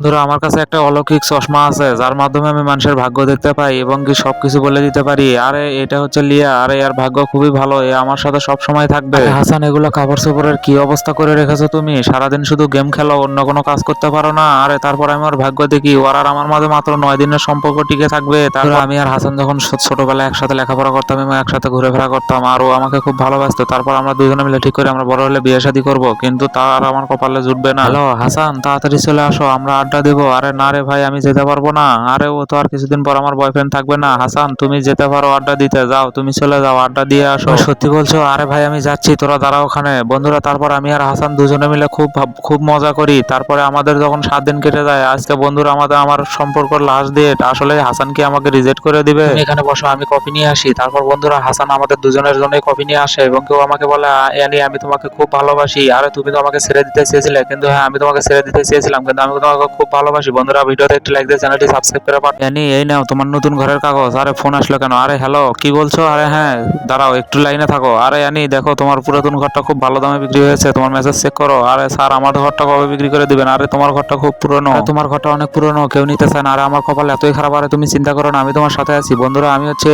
ধরো আমার কাছে একটা অলৌকিক চশমা আছে যার মাধ্যমে আমি মানুষের ভাগ্য দেখতে পাই এবং কি সবকিছু বলে দিতে পারি। আরে এটা হচ্ছে লিয়া। আরে এর ভাগ্য খুবই ভালো। এ আমার সাথে সব সময় থাকবে হাসান এগুলো কাপড় চোপড়ের কি অবস্থা করে রেখেছো তুমি? সারাদিন শুধু গেম খেলো অন্য কোনো কাজ করতে পারো না। আরে তারপর আমি ওর ভাগ্য দেখি। ওর আর আমার মাঝে মাত্র নয় দিনের সম্পর্ক টিকে থাকবে। তারপর আমি আর হাসান যখন ছোটবেলায় একসাথে লেখাপড়া করতাম এবং একসাথে ঘুরেফেরা করতাম আর ও আমাকে খুব ভালোবাসতো তারপর আমরা দুজনে মিলে ঠিক করে আমরা বড় হলে বিয়ে শাদী করব। কিন্তু তার আমার কপালে জুটবে না। হ্যালো হাসান তাড়াতাড়ি চলে আসো। আমরা আড্ডা দেবো। আরে না রে ভাই আমি যেতে পারব না। আরে ও তো আর কিছুদিন পর আমার বয়ফ্রেন্ড থাকবে না। হাসান তুমি যেতে পারো আড্ডা দিতে। যাও তুমি চলে যাও আড্ডা দিয়ে আসো। সত্যি বলছো? আরে ভাই আমি যাচ্ছি তোরা দাঁড়া ওখানে। বন্ধুরা তারপর আমি আর হাসান দুজনে মিলে খুব খুব মজা করি। তারপরে আমাদের যখন সাত দিন কেটে যায় আজকে বন্ধুরা আমাদের আমার সম্পর্ক লাস্ট ডেট আসলে হাসান কি আমাকে রিজেক্ট করে দিবে? এখানে বসো আমি কফি নিয়ে আসি। তারপর বন্ধুরা হাসান আমাদের দুজনের জন্যই কফি নিয়ে আসে এবং কেউ আমাকে বলে "আ- ইয়ানি আমি তোমাকে খুব ভালোবাসি। আরে তুমি তো আমাকে ছেড়ে দিতে চেয়েছিলে। কিন্তু হ্যাঁ আমি তোমাকে ছেড়ে দিতে চেয়েছিলাম কিন্তু আমি তোমাকে খুব ভালোবাসি। বন্ধুরা, ভিডিওতে একটি লাইক দিয়ে চ্যানেলটি সাবস্ক্রাইব করে পাঠান। ইয়ানি এই নাও, তোমার নতুন ঘরের কাগজ। আরে ফোন আসলো কেন? আরে হ্যালো কি বলছো? আরে হ্যাঁ দাঁড়াও, একটু লাইনে থাকো। আরে ইয়ানি দেখো, তোমার পুরাতন ঘরটা খুব ভালো দামে বিক্রি হয়েছে। তোমার মেসেজ চেক করো। আরে স্যার আমার ঘরটা কবে বিক্রি করে দিবেন? আরে, তোমার ঘরটা খুব পুরনো। তোমার ঘরটা অনেক পুরনো, কেউ নিতে চায় না। আরে, আমার কপাল এতই খারাপ। আরে, তুমি চিন্তা করো না, আমি তোমার সাথে আছি। বন্ধুরা, আমি হচ্ছে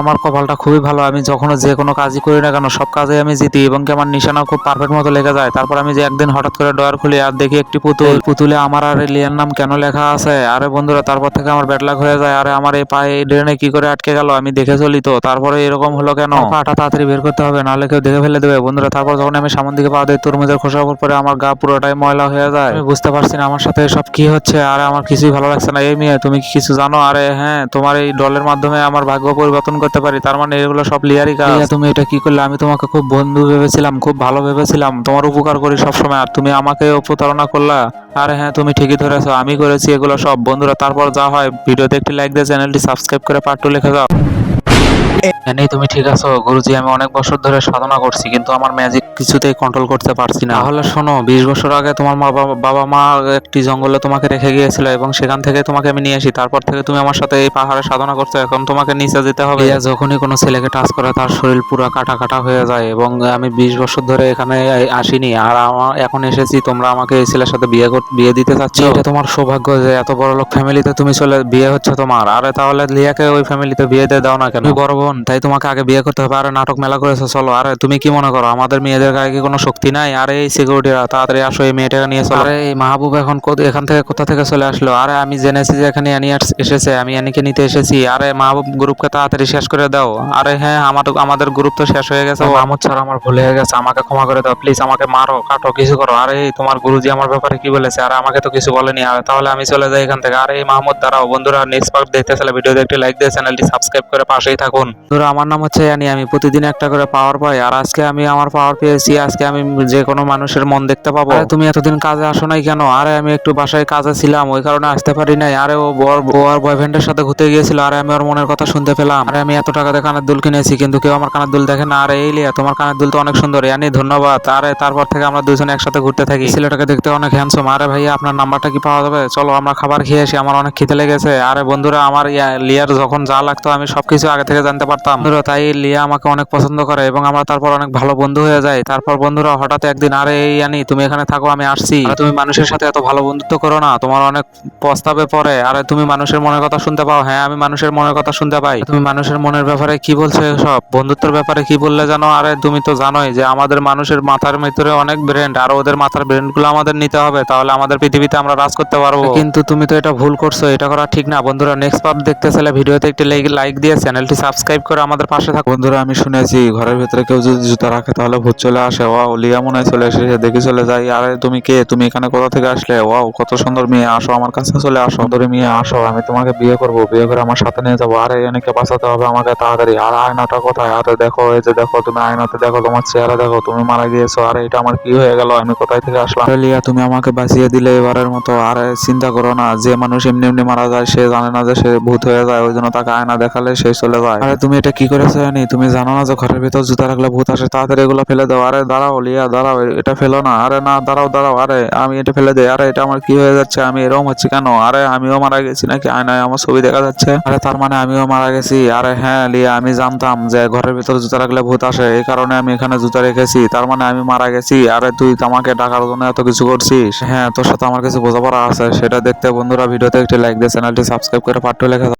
আমার কপালটা খুবই ভালো। আমি যখন যে কোনো কাজই করি না কেন, সব কাজে আমি জিতি, এবং কি আমার নিশানাও খুব পারফেক্ট মতো লেগে যায়। তারপর আমি যে একদিন হঠাৎ করে ডয়ার খুলি, আর দেখি একটি পুতুল। পুতুলে আমার আর লিয়ার নাম কেন লেখা আছে? আরে বন্ধুরা তারপর থেকে আমার ব্যাড লাক হয়ে যায়। আরে আমার এই পায়ে এই ড্রেনে কি করে আটকে গেল? আমি দেখে চলি তো। তারপরে এরকম হলো কেন? পাটা তাড়াতাড়ি বের করতে হবে নাহলে কেউ দেখে ফেলে দেবে। বন্ধুরা তারপর যখন আমি সামন দিকে পা দিই তরমুজের খোসার উপর পরে আমার গা পুরোটাই ময়লা হয়ে যায়। আমি বুঝতে পারছি না আমার সাথে সব কি হচ্ছে। আরে আমার কিছুই ভালো লাগছে না। এই মেয়ে তুমি কি কিছু জানো? আরে হ্যাঁ তোমার এই ডলের মাধ্যমে আমার ভাগ্য পরিবর্তন করতে পারি। তার মানে এগুলো সব লিয়ারই কাজ। তুমি এটা কি করলে? আমি তোমাকে খুব বন্ধু ভেবেছিলাম খুব ভালো ভেবেছিলাম। তোমার উপকার করি সবসময়। আর তুমি আমাকে প্রতারণা করলা। আরে হ্যাঁ তুমি ঠিকই ধরেছো, আমি করেছি এগুলো সব। বন্ধুরা, তারপর যা হয়, ভিডিওতে একটি লাইক দিয়ে চ্যানেলটি সাবস্ক্রাইব করে পার্ট লিখে দাও নেই তুমি ঠিক আছো। গুরুজি আমি অনেক বছর ধরে সাধনা করছি কিন্তু আমার ম্যাজিক কিছুতেই কন্ট্রোল করতে পারছি না। তাহলে শোনো বিশ বছর আগে তোমার মা বাবা- মা একটি জঙ্গলে তোমাকে রেখে গিয়েছিল এবং সেখান থেকে তোমাকে আমি নিয়ে আসি। তারপর থেকে তুমি আমার সাথে এই পাহাড়ে সাধনা করছ এখন তোমাকে নিচে যেতে হবে। যখনই কোনো ছেলেকে টাচ করে তার শরীর পুরো কাটা কাটা হয়ে যায় এবং আমি বিশ বছর ধরে এখানে আসিনি। আর আমার এখন এসেছি তোমরা আমাকে এই ছেলের সাথে বিয়ে বিয়ে দিতে চাচ্ছ? এটা তোমার সৌভাগ্য যে এত বড় লোক ফ্যামিলিতে তুমি চলে বিয়ে হচ্ছে তোমার। আরে তাহলে লিয়াকে ওই ফ্যামিলিতে বিয়ে দিয়ে দাও না কেন? তুমি বড় বোন, তাই তোমাকে আগে বিয়ে করতে হবে। আরে নাটক মেলা করেছ, চলো। আরে, তুমি কি মনে করো? আমাদের মেয়েদের গায়ে কি কোনো শক্তি নাই? আরে, এই সিকিউরিটিরা তাড়াতাড়ি আসো এই মেয়েটাকে নিয়ে চলো। আরে, এই মাহবুব এখন এখান থেকে কোথা থেকে চলে আসলো? আরে, আমি জেনেছি যে এখানে অ্যানি এসেছে, আমি অ্যানিকে নিতে এসেছি। আরে, মাহবুব গ্রুপকে তাড়াতাড়ি শেষ করে দাও। আরে হ্যাঁ আমার আমাদের গ্রুপ তো শেষ হয়ে গেছে। মাহমুদ স্যার আমার ভুল হয়ে গেছে। আমাকে ক্ষমা করে দাও প্লিজ আমাকে মারো, কাটো, কিছু করো। আরে তোমার গুরুজি আমার ব্যাপারে কি বলেছে? আর, আমাকে তো কিছু বলেনি। আরে, তাহলে আমি চলে যাই এখান থেকে। আরে, এই মাহমুদ, দাঁড়াও। বন্ধুরা নেক্সট পার্ট দেখতে চাইলে ভিডিওতে একটি লাইক দিয়ে চ্যানেলটি সাবস্ক্রাইব করে পাশেই থাকুন বন্ধুরা আমার নাম হচ্ছে অ্যানি আমি প্রতিদিন একটা করে পাওয়ার পাই আর আজকে আমি আমার পাওয়ার পেয়েছি আজকে আমি যে কোনো মানুষের মন দেখতে পাবো। তুমি এতদিন কাজে আসো নাই কেন? আরে আমি একটু বাসায় কাজে ছিলাম ওই কারণে আসতে পারি নাই। আরে ও ওর ও আর বয়ফ্রেন্ডের সাথে ঘুরতে গিয়েছিল আরে আমি ওর মনের কথা শুনতে পেলাম। আরে আমি এত টাকা দিয়ে কানের দুল কিনেছি কিন্তু কেউ আমার কানের দুল দেখে না। আরে এই লিয়া তোমার কানের দুল তো অনেক সুন্দর। ইয়ানি ধন্যবাদ। আরে তারপর থেকে আমরা দুজনে একসাথে ঘুরতে থাকি। ছেলেটাকে দেখতে অনেক হ্যান্ডসম আরে ভাইয়া আপনার নাম্বারটা কি পাওয়া যাবে? চলো আমরা খাবার খেয়ে আসি আমার অনেক খিদে লেগেছে। আরে বন্ধুরা আমার ইয়া- লিয়ার যখন যা লাগতো আমি সবকিছু আগে থেকে জানতে পারতাম। তাই লিয়া আমাকে অনেক পছন্দ করে এবং আমরা তারপর অনেক ভালো বন্ধু হয়ে যাই। তারপর বন্ধুরা হঠাৎ একদিন আরে এই আনি তুমি এখানে থাকো আমি আসছি। আরে তুমি মানুষের সাথে এত ভালো বন্ধুত্ব করো না। তোমার অনেক প্রস্তাবে পড়ে। আরে তুমি মানুষের মনের কথা শুনতে পাও? হ্যাঁ আমি মানুষের মনের কথা শুনতে পাই। তুমি মানুষের মনের ব্যাপারে কি বলছো সব বন্ধুত্বের ব্যাপারে কি বললে জানো? আরে তুমি তো জানোই যে আমাদের মানুষের মাথার ভিতরে অনেক ব্রেন্ড আর ওদের মাথার ব্রেন্ডগুলো আমাদের নিতে হবে। তাহলে আমাদের পৃথিবীতে আমরা রাজ করতে পারব। কিন্তু তুমি তো এটা ভুল করছ এটা করা ঠিক না। বন্ধুরা নেক্সট পার্ট দেখতে চাইলে ভিডিওতে একটি লাইক দিয়ে চ্যানেলটি সাবস্ক্রাইব করে আমাদের পাশে থাকো বন্ধুরা, আমি শুনেছি ঘরের ভিতরে কেউ যদি জুতা রাখে, তাহলে ভূত চলে আসে। ওয়াও, লিয়া মনে হয় চলে এসেছে, দেখে চলে যাই। আরে, তুমি কে? তুমি এখানে কোথা থেকে আসলে? ওয়াও, কত সুন্দর মেয়ে। আসো, আমার কাছে চলে আসো। সুন্দর মেয়ে, আসো। আমি তোমাকে বিয়ে করব, বিয়ে করে আমার সাথে নিয়ে যাব। আরে, এনেকে বাঁচাতে হবে আমাকে তাড়াতাড়ি। আর আয়নাটা কোথায়? আরে, দেখো, এই যে দেখো, তুমি আয়নাতে দেখো, তোমার চেহারা দেখো, তুমি মারা গিয়েছো। আরে, এটা আমার কি হয়ে গেল? আমি কোথায় থেকে আসলাম? লিয়া, তুমি আমাকে বাঁচিয়ে দিলে এবারের মতো। আরে, চিন্তা করো না, যে মানুষ এমনি এমনি মারা যায়, সে জানে না যে সে ভূত হয়ে যায়। ওই জন্য তাকে আয়না দেখালে সে চলে যায়। আরে তুমি এটা কি করেছ জানি তুমি জানো না যে ঘরের ভিতর জুতা রাখলে ভূত আসে? তাড়াতাড়ি এগুলো ফেলে দাও। আরে দাঁড়াও, লিয়া, দাঁড়াও এটা ফেলো না। আরে না, দাঁড়াও দাঁড়াও, আরে আমি এটা ফেলে দেই। আরে এটা আমার কি হয়ে যাচ্ছে? আমি এরকম হচ্ছে কেন? আরে আমিও মারা গেছি নাকি? আয়নায় আমার ছবি দেখা যাচ্ছে। আরে তার মানে আমিও মারা গেছি। আরে হ্যাঁ লিয়া, আমি জানতাম যে ঘরের ভিতর জুতা রাখলে ভূত আসে। এই কারণে আমি এখানে জুতা রেখেছি। তার মানে আমি মারা গেছি। আরে তুই আমাকে ডাকার জন্য এত কিছু করছিস। হ্যাঁ তোর সাথে আমার কিছু বোঝাপড়া আছে। সেটা দেখতে বন্ধুরা, ভিডিওতে একটি লাইক দিয়ে চ্যানেলটি সাবস্ক্রাইব করে পাঠ্য লেখা